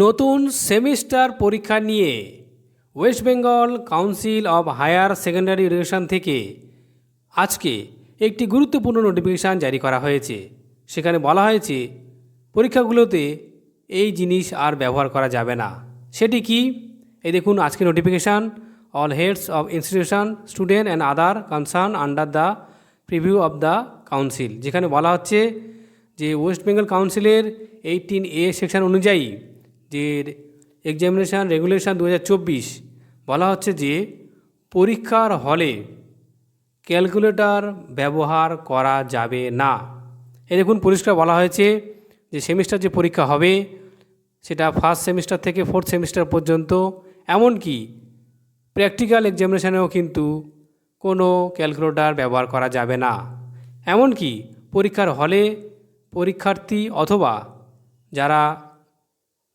নতুন সেমিস্টার পরীক্ষা নিয়ে West Bengal Council of Higher Secondary Education থেকে আজকে একটি গুরুত্বপূর্ণ নোটিফিকেশান জারি করা হয়েছে। সেখানে বলা হয়েছে, পরীক্ষাগুলোতে এই জিনিস আর ব্যবহার করা যাবে না। সেটি কি? এই দেখুন আজকে notification. All heads of institution student and other concern under the preview of the council যেখানে বলা হচ্ছে যে ওয়েস্ট বেঙ্গল কাউন্সিলের এইটিন এ সেকশন অনুযায়ী যে এক্সামিনেশান রেগুলেশন দু বলা হচ্ছে যে পরীক্ষার হলে ক্যালকুলেটর ব্যবহার করা যাবে না। এই দেখুন, পরিষ্কার বলা হয়েছে যে সেমিস্টার যে পরীক্ষা হবে, সেটা ফার্স্ট সেমিস্টার থেকে ফোর্থ সেমিস্টার পর্যন্ত, এমনকি প্র্যাকটিক্যাল এক্সামিনেশানেও কিন্তু কোনো ক্যালকুলেটর ব্যবহার করা যাবে না। এমনকি পরীক্ষার হলে পরীক্ষার্থী অথবা যারা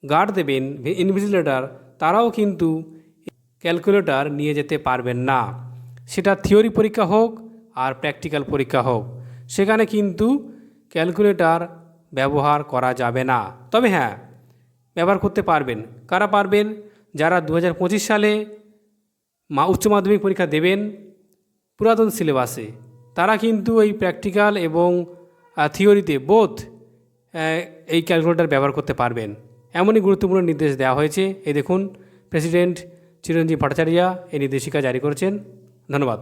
গার্ড দেবেন ইনভিজিলেটর তারাও কিন্তু ক্যালকুলেটর নিয়ে যেতে পারবেন না। সেটা থিওরি পরীক্ষা হোক আর প্র্যাকটিক্যাল পরীক্ষা হোক, সেখানে কিন্তু ক্যালকুলেটর ব্যবহার করা যাবে না। তবে হ্যাঁ ব্যবহার করতে পারবেন। কারা পারবেন? যারা দু হাজার পঁচিশ সালে মা উচ্চ মাধ্যমিক পরীক্ষা দেবেন পুরাতন সিলেবাসে, তারা কিন্তু এই প্র্যাকটিক্যাল এবং থিওরিতে বোথ এই ক্যালকুলেটর ব্যবহার করতে পারবেন। এমনই গুরুত্বপূর্ণ নির্দেশ দেওয়া হয়েছে। এই দেখুন, প্রেসিডেন্ট চিরঞ্জীব ভট্টাচার্য এই নির্দেশিকা জারি করেছেন। ধন্যবাদ।